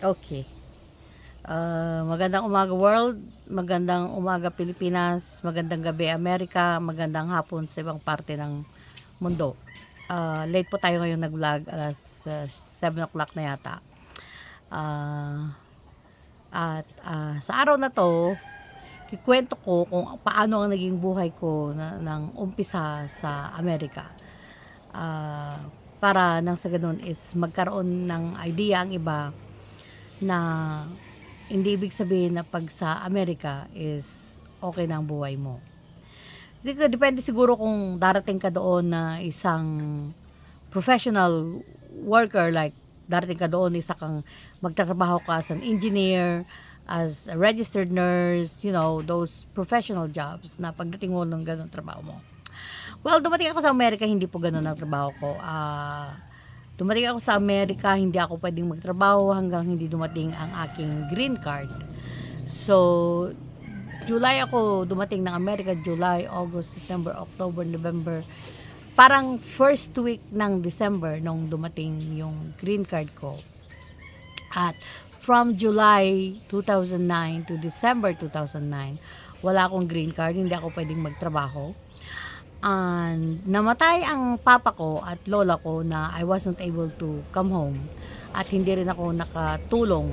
Okay. Uh, magandang umaga world, magandang umaga Pilipinas, magandang gabi Amerika, magandang hapon sa ibang parte ng mundo. Uh, late po tayo ngayon nag-vlog, alas uh, 7 o'clock na yata. Uh, at uh, sa araw na to, kikwento ko kung paano ang naging buhay ko na, ng umpisa sa Amerika. Uh, para nang sa ganun is magkaroon ng idea ang iba na hindi ibig sabihin na pag sa Amerika is okay na ang buhay mo. Depende siguro kung darating ka doon na isang professional worker like darating ka doon isa kang magtatrabaho ka as an engineer, as a registered nurse, you know, those professional jobs na pagdating mo ng ganun trabaho mo. Well, dumating ako sa Amerika, hindi po ganun ang trabaho ko. Ah, dumating ako sa Amerika, hindi ako pwedeng magtrabaho hanggang hindi dumating ang aking green card. So, July ako dumating ng Amerika, July, August, September, October, November. Parang first week ng December nung dumating yung green card ko. At from July 2009 to December 2009, wala akong green card, hindi ako pwedeng magtrabaho. And namatay ang papa ko at lola ko na I wasn't able to come home. At hindi rin ako nakatulong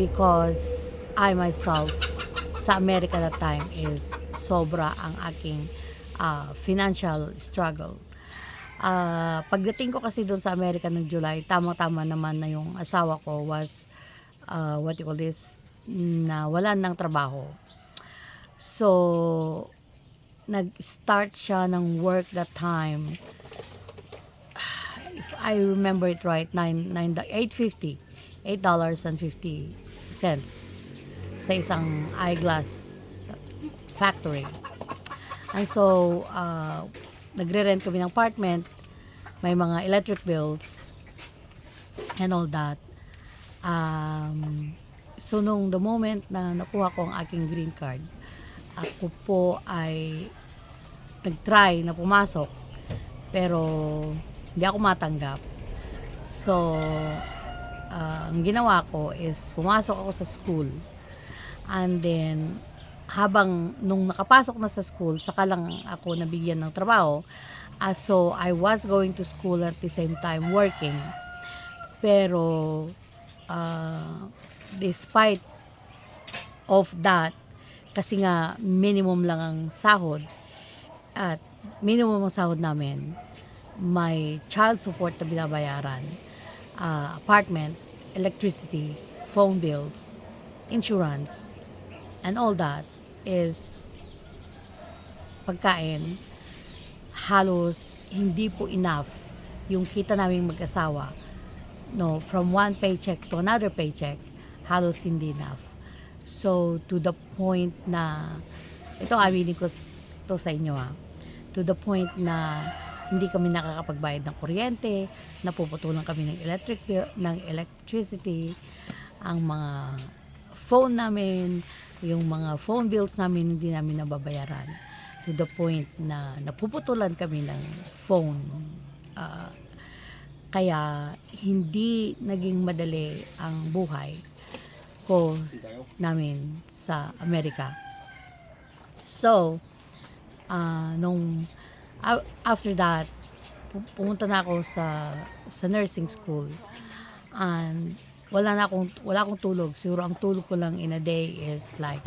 because I myself sa America that time is sobra ang aking uh, financial struggle. Uh, pagdating ko kasi doon sa Amerika noong July, tama-tama naman na yung asawa ko was, uh, what you call this, na wala ng trabaho. So, nag-start siya ng work that time. If I remember it right, 9, 9, 8.50. $8.50 sa isang eyeglass factory. And so, uh, nagre-rent kami ng apartment, may mga electric bills, and all that. Um, so, nung the moment na nakuha ko ang aking green card, ako po ay nag-try na pumasok, pero hindi ako matanggap. So, uh, ang ginawa ko is pumasok ako sa school. And then, habang nung nakapasok na sa school, saka lang ako nabigyan ng trabaho. Uh, so, I was going to school at the same time working. Pero, uh, despite of that, kasi nga minimum lang ang sahod at minimum ang sahod namin, may child support na binabayaran, uh, apartment, electricity, phone bills, insurance, and all that is pagkain, halos hindi po enough yung kita naming mag-asawa. No, from one paycheck to another paycheck, halos hindi enough. So, to the point na, ito aminin ko to sa inyo ha, to the point na hindi kami nakakapagbayad ng kuryente, napuputulan kami ng electric ng electricity, ang mga phone namin, yung mga phone bills namin hindi namin nababayaran. To the point na napuputulan kami ng phone. Ah, kaya hindi naging madali ang buhay ko namin sa Amerika. So, ah, nung after that, pu- pumunta na ako sa sa nursing school. And wala na akong wala akong tulog. Siguro ang tulog ko lang in a day is like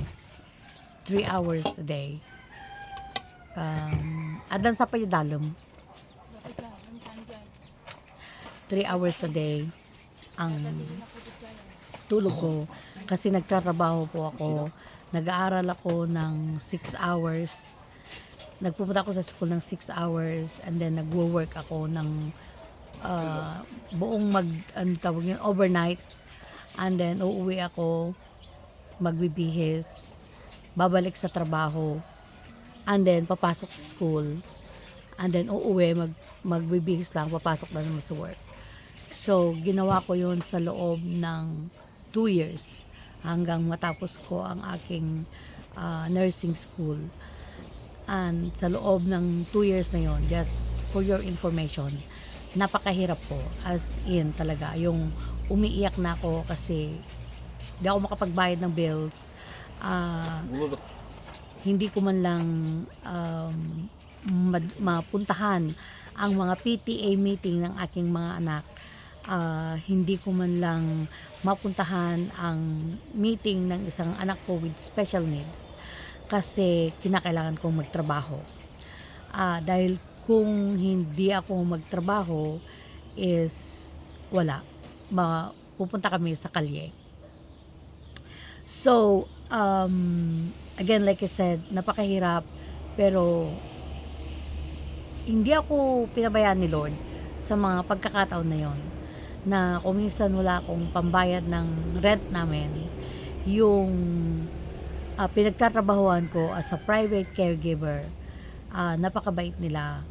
3 hours a day. Um, adan sa payudalom. 3 hours a day ang tulog ko kasi nagtatrabaho po ako. Nag-aaral ako ng 6 hours. Nagpupunta ako sa school ng 6 hours and then nagwo-work ako ng uh, buong mag ano tawag yun, overnight and then uuwi ako magbibihis babalik sa trabaho and then papasok sa school and then uuwi mag magbibihis lang papasok na naman sa work so ginawa ko yun sa loob ng 2 years hanggang matapos ko ang aking uh, nursing school and sa loob ng 2 years na yon just for your information napakahirap po as in talaga yung umiiyak na ako kasi di ako makapagbayad ng bills. Ah, hindi ko man lang um, mapuntahan ang mga PTA meeting ng aking mga anak. Ah, hindi ko man lang mapuntahan ang meeting ng isang anak ko with special needs kasi kinakailangan kong magtrabaho. Ah, dahil kung hindi ako magtrabaho is wala. Ma, pupunta kami sa kalye. So, um, again, like I said, napakahirap, pero hindi ako pinabayaan ni Lord sa mga pagkakataon na yon na kung minsan wala akong pambayad ng rent namin, yung ah, pinagtatrabahuan ko as a private caregiver, ah, napakabait nila.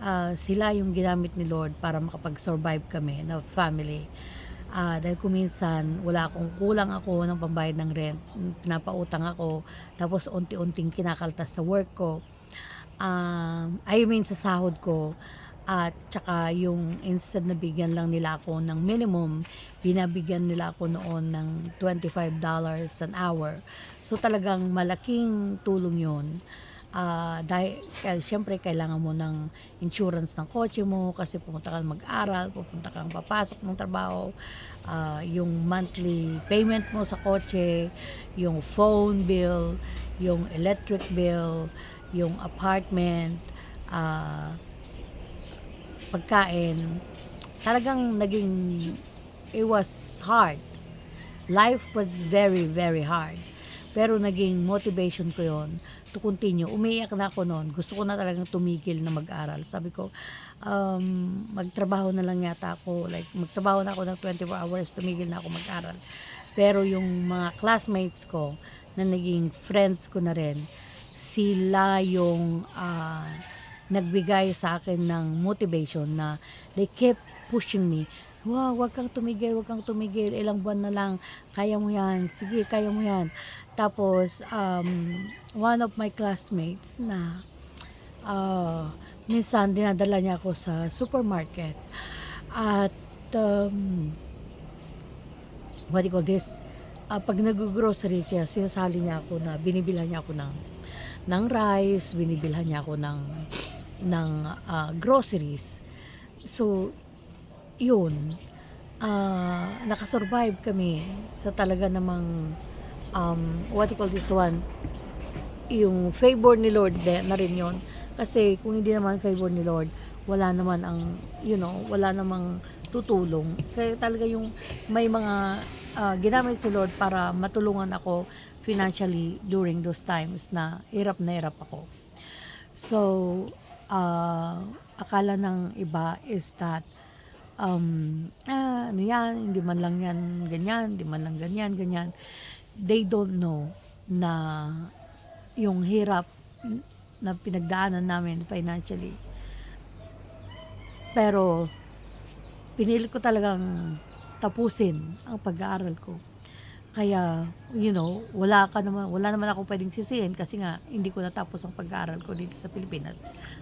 Ah, sila yung ginamit ni Lord para makapag-survive kami na family. Ah, dahil kung minsan wala akong kulang ako ng pambayad ng rent, pinapautang ako, tapos unti-unting kinakaltas sa work ko. Um, I mean sa sahod ko at tsaka yung instead na bigyan lang nila ako ng minimum, binabigyan nila ako noon ng $25 an hour. So talagang malaking tulong yun. Ah, dahil kaya, syempre kailangan mo ng insurance ng kotse mo kasi pupunta ka mag-aral, pupunta kang papasok ng trabaho, ah, yung monthly payment mo sa kotse, yung phone bill, yung electric bill, yung apartment, ah, pagkain, talagang naging, it was hard. Life was very, very hard. Pero naging motivation ko yon to continue. Umiiyak na ako noon. Gusto ko na talagang tumigil na mag-aral. Sabi ko, um, magtrabaho na lang yata ako. Like, magtrabaho na ako ng 24 hours, tumigil na ako mag-aral. Pero yung mga classmates ko, na naging friends ko na rin, sila yung ah, nagbigay sa akin ng motivation na they kept pushing me. Wow, wag kang tumigil, wag kang tumigil. Ilang buwan na lang, kaya mo yan. Sige, kaya mo yan. Tapos, um, one of my classmates na ah, minsan dinadala niya ako sa supermarket. At, um, what do you call this? Ah, pag nag-grocery siya, sinasali niya ako na binibilhan niya ako ng ng rice, binibilhan niya ako ng ng ah, groceries. So, yun. Ah, nakasurvive kami sa talaga namang um, what you call this one? Yung favor ni Lord de, na rin yun. Kasi kung hindi naman favor ni Lord, wala naman ang, you know, wala namang tutulong. Kaya talaga yung may mga ah, ginamit si Lord para matulungan ako financially during those times na hirap na hirap ako. So, ah, akala ng iba is that um, ah, ano yan, hindi man lang yan ganyan, hindi man lang ganyan, ganyan. They don't know na yung hirap na pinagdaanan namin financially. Pero, pinili ko talagang tapusin ang pag-aaral ko. Kaya, you know, wala ka naman, wala naman ako pwedeng sisihin kasi nga hindi ko natapos ang pag-aaral ko dito sa Pilipinas.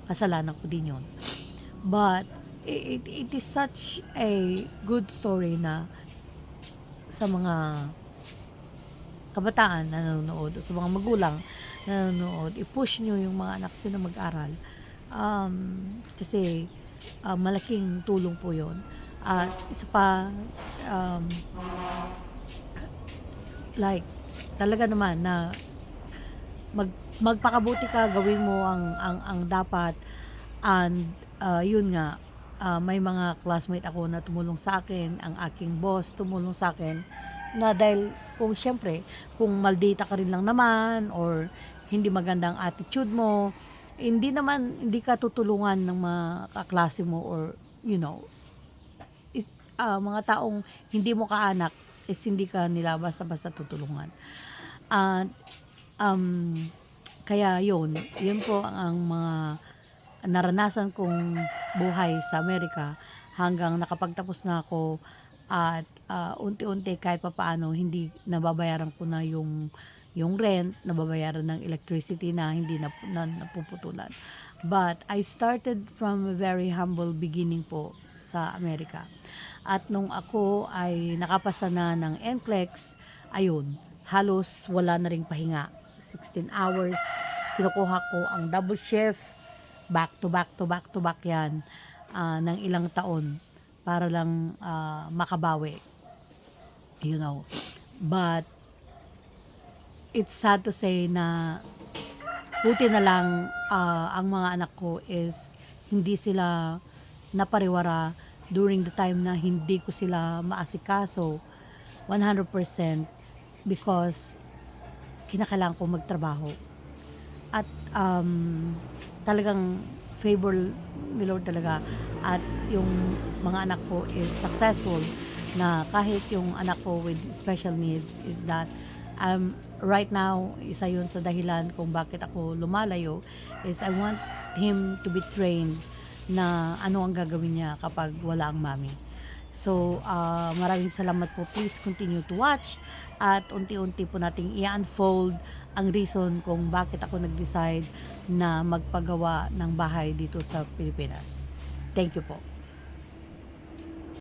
Kasalanan ko din 'yon. But it, it is such a good story na sa mga kabataan na nanonood, o sa mga magulang na nanonood, i-push nyo yung mga anak nyo na mag-aral. Um, kasi uh, malaking tulong po yon At isa pa, um, like, talaga naman na mag, magpakabuti ka, gawin mo ang, ang, ang dapat. And uh, yun nga, uh, may mga classmate ako na tumulong sa akin, ang aking boss tumulong sa akin, na dahil kung syempre, kung maldita ka rin lang naman or hindi magandang attitude mo, hindi naman, hindi ka tutulungan ng mga kaklase mo or, you know, is, ah, mga taong hindi mo kaanak is hindi ka nila basta-basta tutulungan. At, um, kaya yun, yun po ang mga naranasan kong buhay sa Amerika hanggang nakapagtapos na ako at ah, unti-unti kahit papaano hindi nababayaran ko na yung yung rent, nababayaran ng electricity na hindi na, na napuputulan. But I started from a very humble beginning po sa Amerika. At nung ako ay nakapasa na ng NCLEX, ayun, halos wala na ring pahinga. 16 hours, kinukuha ko ang double shift, back to back to back to back yan, ah, ng ilang taon para lang ah, makabawi. You know. But, it's sad to say na buti na lang ah, ang mga anak ko is hindi sila napariwara during the time na hindi ko sila maasikaso 100% because kinakailangan ko magtrabaho. At um, talagang favor ni Lord talaga at yung mga anak ko is successful na kahit yung anak ko with special needs is that um, right now, isa yun sa dahilan kung bakit ako lumalayo is I want him to be trained na ano ang gagawin niya kapag wala ang mami. So, ah, maraming salamat po. Please continue to watch at unti-unti po nating i-unfold ang reason kung bakit ako nag-decide na magpagawa ng bahay dito sa Pilipinas. Thank you po.